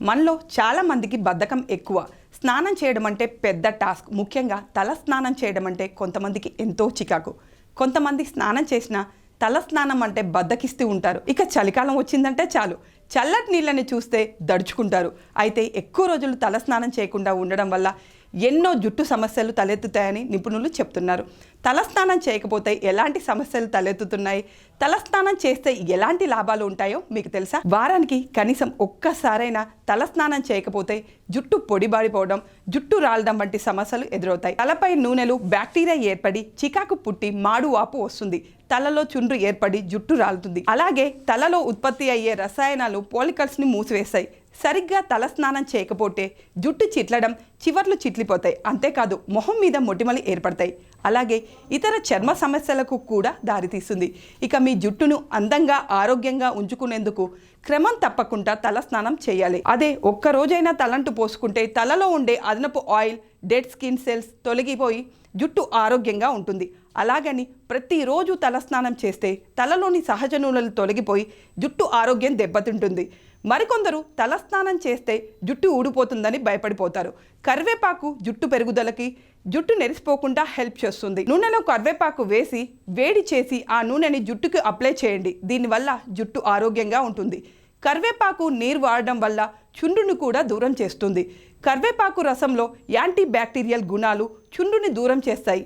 మనలో చాలామందికి బద్ధకం ఎక్కువ. స్నానం చేయడం అంటే పెద్ద టాస్క్. ముఖ్యంగా తల స్నానం చేయడం అంటే కొంతమందికి ఎంతో చికాకు. కొంతమంది స్నానం చేసిన తల స్నానం అంటే బద్దకిస్తూ ఉంటారు. ఇక చలికాలం వచ్చిందంటే చాలు. చల్లటి నీళ్ళని చూస్తే దడుచుకుంటారు. అయితే ఎక్కువ రోజులు తల స్నానం చేయకుండా ఉండడం వల్ల ఎన్నో జుట్టు సమస్యలు తలెత్తుతాయని నిపుణులు చెప్తున్నారు. తలస్నానం చేయకపోతే ఎలాంటి సమస్యలు తలెత్తుతున్నాయి? తలస్నానం చేస్తే ఎలాంటి లాభాలు ఉంటాయో మీకు తెలుసా? వారానికి కనీసం ఒక్కసారైనా తలస్నానం చేయకపోతే జుట్టు పొడిబారిపోవడం జుట్టు రాలడం వంటి సమస్యలు ఎదురవుతాయి. తలపై నూనెలు బ్యాక్టీరియా ఏర్పడి చికాకు పుట్టి మాడు వాపు వస్తుంది. తలలో చుండ్రు ఏర్పడి జుట్టు రాలుతుంది. అలాగే తలలో ఉత్పత్తి అయ్యే రసాయనాలు పోలికల్స్ని మూసివేస్తాయి. సరిగ్గా తలస్నానం చేయకపోతే జుట్టు చిట్లడం చివర్లు చిట్లిపోతాయి. అంతేకాదు మొహం మీద మొటిమలు ఏర్పడతాయి. అలాగే ఇతర చర్మ సమస్యలకు కూడా దారితీస్తుంది. ఇక మీ జుట్టును అందంగా ఆరోగ్యంగా ఉంచుకునేందుకు క్రమం తప్పకుండా తలస్నానం చేయాలి. అదే ఒక్క రోజైనా తలంటు పోసుకుంటే తలలో ఉండే అదనపు ఆయిల్ డెడ్ స్కిన్ సెల్స్ తొలగిపోయి జుట్టు ఆరోగ్యంగా ఉంటుంది. అలాగని ప్రతిరోజు తలస్నానం చేస్తే తలలోని సహజ నూనెలు తొలగిపోయి జుట్టు ఆరోగ్యం దెబ్బతింటుంది. మరికొందరు తలస్నానం చేస్తే జుట్టు ఊడిపోతుందని భయపడిపోతారు. కరివేపాకు జుట్టు పెరుగుదలకి జుట్టు నెరిసిపోకుండా హెల్ప్ చేస్తుంది. నూనెలో కరివేపాకు వేసి వేడి చేసి ఆ నూనెని జుట్టుకి అప్లై చేయండి. దీనివల్ల జుట్టు ఆరోగ్యంగా ఉంటుంది. కరివేపాకు నీరు వాడడం వల్ల చుండును కూడా దూరం చేస్తుంది. కరివేపాకు రసంలో యాంటీ బ్యాక్టీరియల్ గుణాలు చుండుని దూరం చేస్తాయి.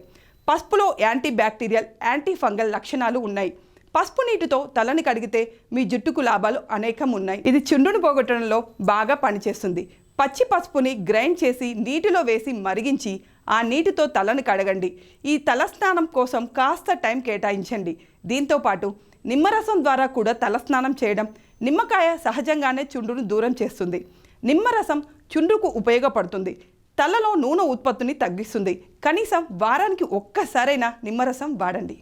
పసుపులో యాంటీ బ్యాక్టీరియల్ యాంటీ ఫంగల్ లక్షణాలు ఉన్నాయి. పసుపు నీటితో తలని కడిగితే మీ జుట్టుకు లాభాలు అనేకం ఉన్నాయి ఇది చుండును పోగొట్టడంలో బాగా పనిచేస్తుంది. పచ్చి పసుపుని గ్రైండ్ చేసి నీటిలో వేసి మరిగించి ఆ నీటితో తలను కడగండి. ఈ తలస్నానం కోసం కాస్త టైం కేటాయించండి. దీంతో పాటు నిమ్మరసం ద్వారా కూడా తలస్నానం చేయడం నిమ్మకాయ సహజంగానే చుండును దూరం చేస్తుంది. నిమ్మరసం చుండుకు ఉపయోగపడుతుంది. తలలో నూనె ఉత్పత్తిని తగ్గిస్తుంది. కనీసం వారానికి ఒక్కసారైనా నిమ్మరసం వాడండి.